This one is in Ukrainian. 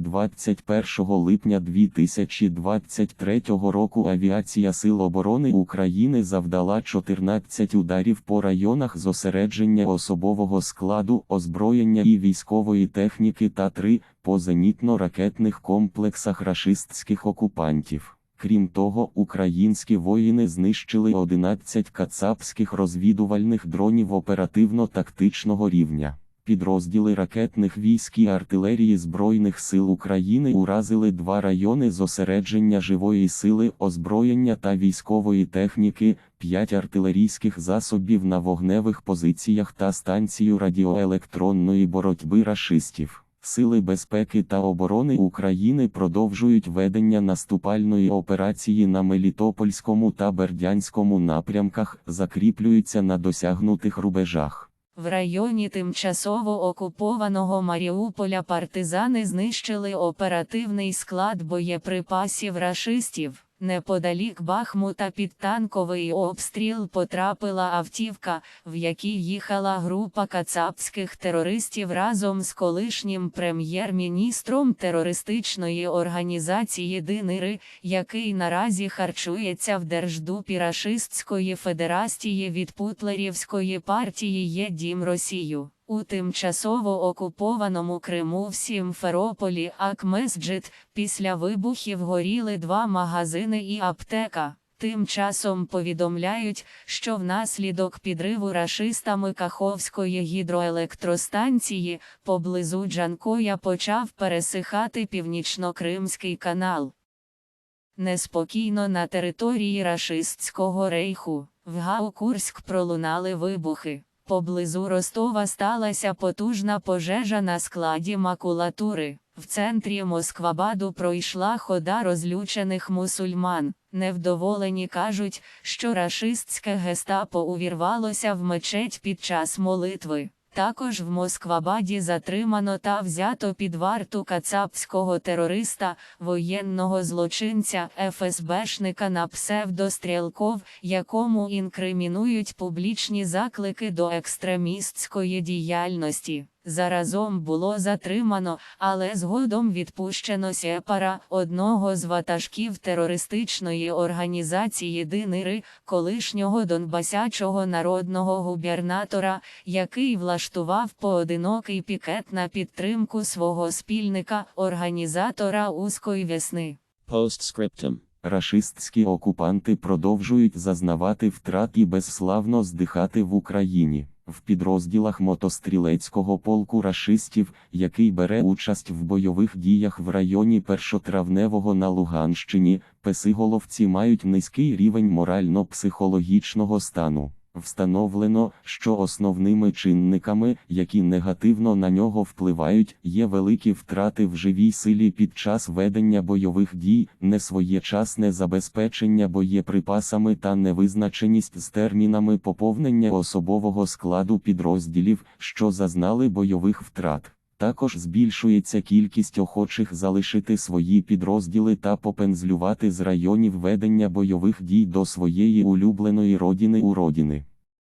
21 липня 2023 року Авіація Сил оборони України завдала 14 ударів по районах зосередження особового складу, озброєння і військової техніки та 3 по зенітно-ракетних комплексах рашистських окупантів. Крім того, українські воїни знищили 11 кацапських розвідувальних дронів оперативно-тактичного рівня. Підрозділи ракетних військ і артилерії Збройних сил України уразили два райони зосередження живої сили, озброєння та військової техніки, п'ять артилерійських засобів на вогневих позиціях та станцію радіоелектронної боротьби рашистів. Сили безпеки та оборони України продовжують ведення наступальної операції на Мелітопольському та Бердянському напрямках, закріплюються на досягнутих рубежах. В районі тимчасово окупованого Маріуполя партизани знищили оперативний склад боєприпасів рашистів. Неподалік Бахмута під танковий обстріл потрапила автівка, в якій їхала група кацапських терористів разом з колишнім прем'єр-міністром терористичної організації Динири, який наразі харчується в Держдупі Рашистської Федерації від Путлерівської партії Є Дім Росію. У тимчасово окупованому Криму в Сімферополі Акмесджит після вибухів горіли два магазини і аптека. Тим часом повідомляють, що внаслідок підриву рашистами Каховської гідроелектростанції поблизу Джанкоя почав пересихати північно-кримський канал. Неспокійно на території рашистського рейху в Гаукурськ пролунали вибухи. Поблизу Ростова сталася потужна пожежа на складі макулатури. В центрі Москвабаду пройшла хода розлючених мусульман. Невдоволені кажуть, що рашистське гестапо увірвалося в мечеть під час молитви. Також в Москвабаді затримано та взято під варту кацапського терориста, воєнного злочинця ФСБшника на псевдострілков, якому інкримінують публічні заклики до екстремістської діяльності. Заразом було затримано, але згодом відпущено Сєпара, одного з ватажків терористичної організації Динири, колишнього донбасячого народного губернатора, який влаштував поодинокий пікет на підтримку свого спільника, організатора Узкої весни. Postscriptum. Рашистські окупанти продовжують зазнавати втрат і безславно здихати в Україні. В підрозділах мотострілецького полку рашистів, який бере участь в бойових діях в районі першотравневого на Луганщині, песиголовці мають низький рівень морально-психологічного стану. Встановлено, що основними чинниками, які негативно на нього впливають, є великі втрати в живій силі під час ведення бойових дій, несвоєчасне забезпечення боєприпасами та невизначеність з термінами поповнення особового складу підрозділів, що зазнали бойових втрат. Також збільшується кількість охочих залишити свої підрозділи та попензлювати з районів ведення бойових дій до своєї улюбленої родини у родини.